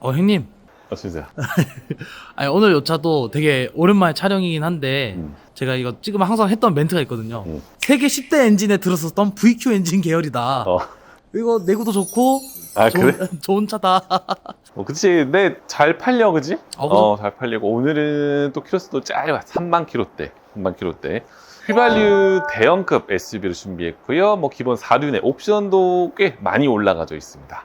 어 형님 아 진짜. 아니 오늘 요 차도 되게 오랜만에 촬영이긴 한데 음. 제가 이거 찍으면 항상 했던 멘트가 있거든요 음. 세계 10대 엔진에 들었었던 VQ 엔진 계열이다 어. 이거 내구도 좋고 아 좋은, 그래? 좋은 차다 뭐 그치. 근데 잘 팔려 그지? 어, 그죠? 어, 잘 팔리고 오늘은 또 키로수도 짧아. 3만 키로대. 3만 키로대. 휘발유 대형급 SUV를 준비했고요. 뭐 기본 4륜의 옵션도 꽤 많이 올라가져 있습니다.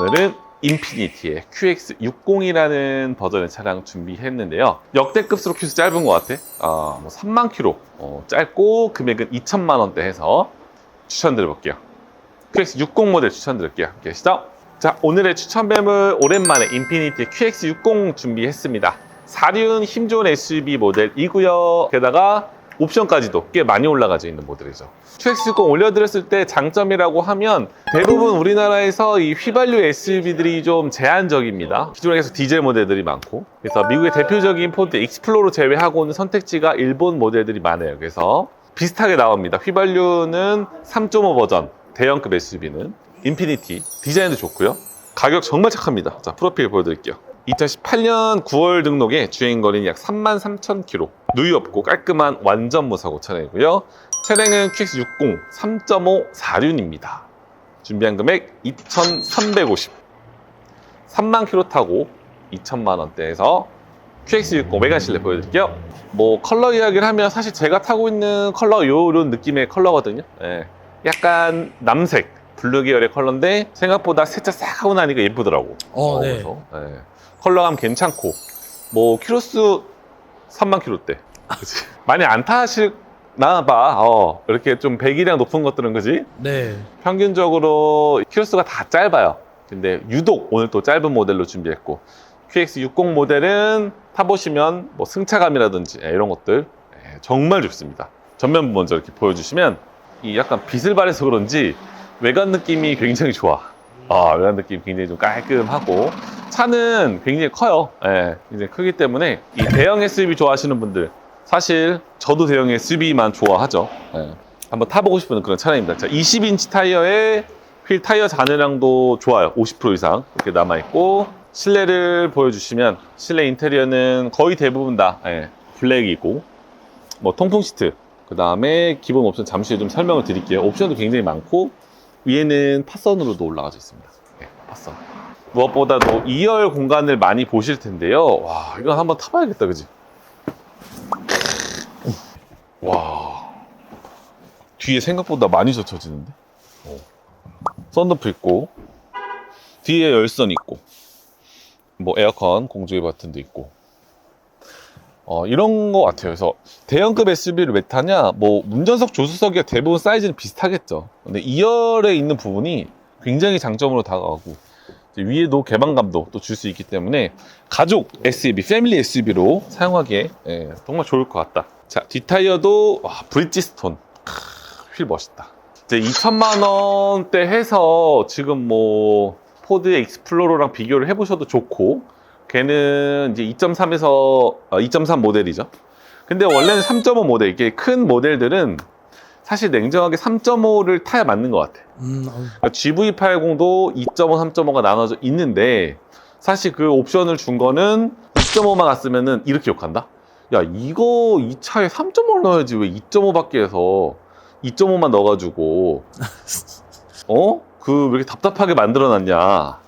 오늘은 인피니티의 QX60이라는 버전의 차량 준비했는데요. 역대급수로 키로수 짧은 것 같아. 아, 뭐 3만 키로 어, 짧고 금액은 2천만 원대 해서 추천드려볼게요. QX60 모델 추천드릴게요. 함께 하시죠. 자, 오늘의 추천 매물 오랜만에 인피니티 QX60 준비했습니다. 4륜 힘 좋은 SUV 모델이고요. 게다가 옵션까지도 꽤 많이 올라가져 있는 모델이죠. QX60 올려드렸을 때 장점이라고 하면 대부분 우리나라에서 이 휘발유 SUV들이 좀 제한적입니다. 기존에 계속 디젤 모델들이 많고 그래서 미국의 대표적인 포드 익스플로러 제외하고는 선택지가 일본 모델들이 많아요. 그래서 비슷하게 나옵니다. 휘발유는 3.5 버전, 대형급 SUV는 인피니티 디자인도 좋고요. 가격 정말 착합니다. 자, 프로필 보여드릴게요. 2018년 9월 등록에 주행 거리는 약 33,000km. 누유 없고 깔끔한 완전 무사고 차량이고요. 차량은 QX60 3.5 4륜입니다. 준비한 금액 2,350. 3만 킬로 타고 2천만 원대에서 QX60 메간 실내 보여드릴게요. 뭐 컬러 이야기를 하면 사실 제가 타고 있는 컬러 요런 느낌의 컬러거든요. 예. 약간 남색, 블루 계열의 컬러인데 생각보다 세차 싹 하고 나니까 예쁘더라고. 어, 네. 그래서, 예. 컬러감 괜찮고 뭐 키로수 3만 킬로대. 그치? 많이 안 타시나 봐. 어, 이렇게 좀 배기량 높은 것들은 그지? 네 평균적으로 키로수가 다 짧아요. 근데 유독 오늘 또 짧은 모델로 준비했고 QX60 모델은 타보시면 뭐 승차감이라든지 예, 이런 것들 예, 정말 좋습니다. 전면부 먼저 이렇게 보여주시면 이 약간 빛을 발해서 그런지 외관 느낌이 굉장히 좋아. 아, 외관 느낌 굉장히 좀 깔끔하고 차는 굉장히 커요. 예, 굉장히 크기 때문에 이 대형 SUV 좋아하시는 분들 사실 저도 대형 SUV만 좋아하죠. 예. 한번 타보고 싶은 그런 차량입니다. 자, 20인치 타이어에 휠 타이어 잔해량도 좋아요. 50% 이상 이렇게 남아 있고 실내를 보여주시면 실내 인테리어는 거의 대부분 다 예, 블랙이고 뭐 통풍 시트 그 다음에 기본 옵션 잠시 후에 좀 설명을 드릴게요. 옵션도 굉장히 많고 위에는 팟선으로도 올라가져 있습니다. 예, 팟선. 무엇보다도 2열 공간을 많이 보실 텐데요. 와, 이건 한번 타봐야겠다, 그지? 와, 뒤에 생각보다 많이 젖혀지는데? 어. 썬루프 있고, 뒤에 열선 있고, 뭐 에어컨 공조기 버튼도 있고, 어, 이런 거 같아요. 그래서 대형급 SUV를 왜 타냐? 뭐 운전석 조수석이 대부분 사이즈는 비슷하겠죠. 근데 2열에 있는 부분이 굉장히 장점으로 다가가고 위에도 개방감도 또 줄 수 있기 때문에 가족 SUV, 패밀리 SUV로 사용하기에 예, 정말 좋을 것 같다. 자, 뒷타이어도 와, 브릿지스톤. 크, 휠 멋있다. 이제 2천만 원대 해서 지금 뭐 포드 익스플로러랑 비교를 해보셔도 좋고 걔는 이제 2.3에서 2.3 모델이죠. 근데 원래는 3.5 모델 이게 큰 모델들은 사실 냉정하게 3.5를 타야 맞는 것 같아. 음, 어, 그러니까 GV80도 2.5, 3.5가 나눠져 있는데 사실 그 옵션을 준 거는 2.5만 갔으면은 이렇게 욕한다. 야 이거 이 차에 3.5를 넣어야지 왜 2.5밖에 해서 2.5만 넣어가지고 어? 그 왜 이렇게 답답하게 만들어놨냐.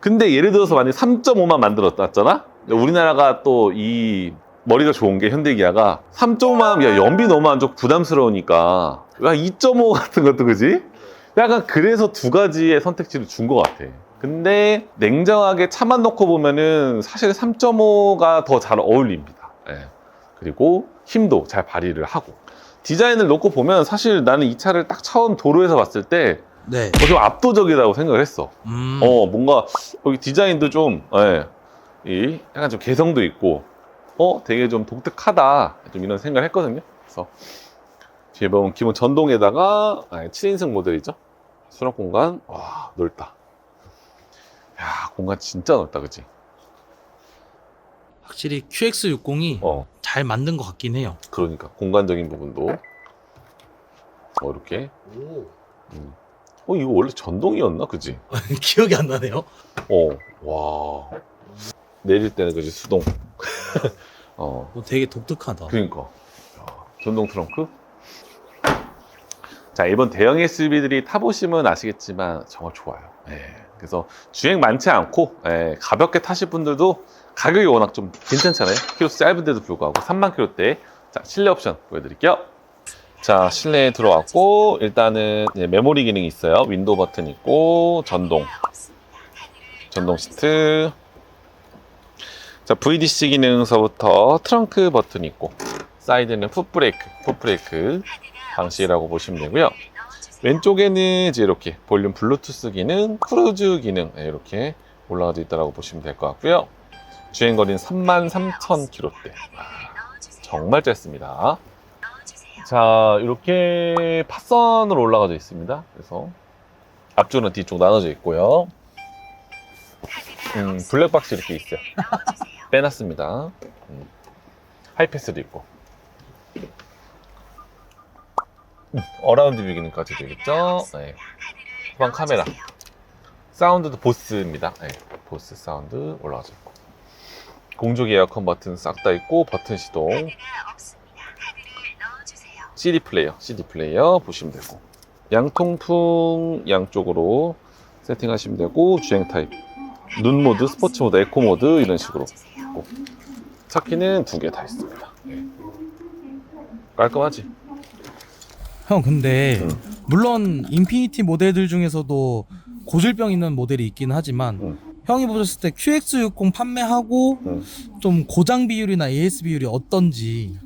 근데 예를 들어서 만약 3.5만 만들었잖아? 우리나라가 또 이 머리가 좋은 게 현대기아가 3.5만 야 연비 너무 안 좋고 부담스러우니까 야2.5 같은 것도 그지? 약간 그래서 두 가지의 선택지를 준 것 같아. 근데 냉정하게 차만 놓고 보면은 사실 3.5가 더 잘 어울립니다. 예. 그리고 힘도 잘 발휘를 하고 디자인을 놓고 보면 사실 나는 이 차를 딱 처음 도로에서 봤을 때 네 어, 좀 압도적이라고 생각을 했어. 음, 어, 뭔가 여기 디자인도 좀, 예, 이 약간 좀 개성도 있고, 어, 되게 좀 독특하다. 좀 이런 생각을 했거든요. 그래서 뒤에 보면 기본 전동에다가 아, 7인승 모델이죠. 수납 공간, 와, 넓다. 야, 공간 진짜 넓다, 그치? 확실히 QX60이 어, 잘 만든 것 같긴 해요 그러니까 공간적인 부분도 어, 이렇게 음. 어 이거 원래 전동이었나 그지? 기억이 안 나네요. 어와 내릴 때는 그지 수동 어. 어, 되게 독특하다. 그러니까. 야, 전동 트렁크? 자 이번 대형 SUV들이 타보시면 아시겠지만 정말 좋아요. 예, 그래서 주행 많지 않고 예, 가볍게 타실 분들도 가격이 워낙 좀 괜찮잖아요. 키로수 짧은데도 불구하고 3만 킬로대. 자 실내 옵션 보여드릴게요. 자 실내에 들어왔고 일단은 메모리 기능이 있어요. 윈도우 버튼 있고 전동. 전동 시트 자 VDC 기능서부터 트렁크 버튼 있고 사이드는 풋브레이크 풋브레이크 방식이라고 보시면 되고요. 왼쪽에는 이제 이렇게 볼륨 블루투스 기능 크루즈 기능 네, 이렇게 올라가져 있다고 보시면 될 것 같고요. 주행 거리는 33,000km대. 정말 짧습니다. 자 이렇게 팟선으로 올라가져 있습니다. 그래서 앞쪽은 뒤쪽 나눠져 있고요. 음, 블랙박스 이렇게 있어요 빼놨습니다. 음, 하이패스도 있고. 음, 어라운드 뷰 기능까지 되겠죠? 네. 후방 카메라. 사운드도 보스입니다. 네, 보스 사운드 올라가져 있고. 공조기 에어컨 버튼 싹 다 있고 버튼 시동. CD 플레이어, CD 플레이어 보시면 되고. 양통풍 양쪽으로 세팅하시면 되고 주행 타입. 눈 모드, 스포츠 모드, 에코 모드 이런 식으로 있고 차키는 두 개 다 있습니다. 네. 깔끔하지? 형 근데 음. 물론 인피니티 모델들 중에서도 고질병 있는 모델이 있긴 하지만 음. 형이 보셨을 때 QX60 판매하고 음. 좀 고장 비율이나 AS 비율이 어떤지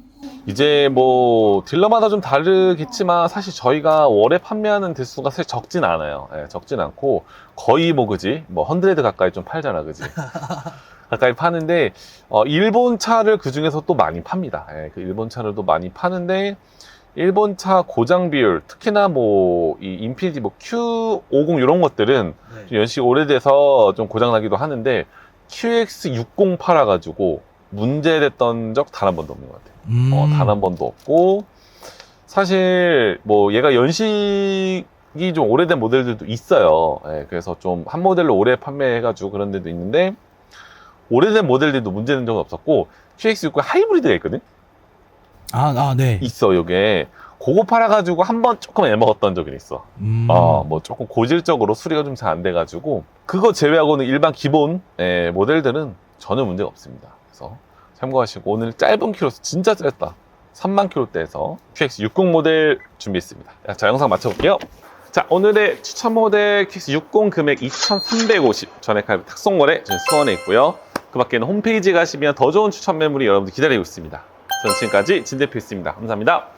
이제 뭐 딜러마다 좀 다르겠지만 사실 저희가 월에 판매하는 대수가 사실 적진 않아요. 예, 적진 않고 거의 뭐 그지 뭐 헌드레드 가까이 좀 팔잖아 그지 가까이 파는데 어, 일본 차를 그 중에서 또 많이 팝니다. 예, 그 일본 차를 또 많이 파는데 일본 차 고장 비율 특히나 뭐 이 인피니티 뭐 Q50 이런 것들은 좀 연식이 오래돼서 좀 고장 나기도 하는데 QX60 팔아가지고 문제됐던 적 단 한 번도 없는 것 같아요. 음. 어, 단 한 번도 없고 사실 뭐 얘가 연식 이 좀 오래된 모델들도 있어요. 예, 그래서 좀 한 모델로 오래 판매해가지고 그런 데도 있는데 오래된 모델들도 문제는 적은 없었고 QX60 하이브리드가 있거든. 아, 아, 네. 있어 요게 그거 팔아가지고 한 번 조금 애먹었던 적이 있어. 음. 어, 뭐 조금 고질적으로 수리가 좀 잘 안 돼가지고 그거 제외하고는 일반 기본 예, 모델들은 전혀 문제가 없습니다. 그래서 참고하시고 오늘 짧은 키로수 진짜 짧다. 3만 킬로대에서 QX60 모델 준비했습니다. 자 영상 마쳐볼게요. 자 오늘의 추천 모델 QX60 금액 2,350 전액 할부 탁송거래 저희 수원에 있고요. 그 밖에는 홈페이지 가시면 더 좋은 추천 매물이 여러분들 기다리고 있습니다. 저는 지금까지 진 대표였습니다. 감사합니다.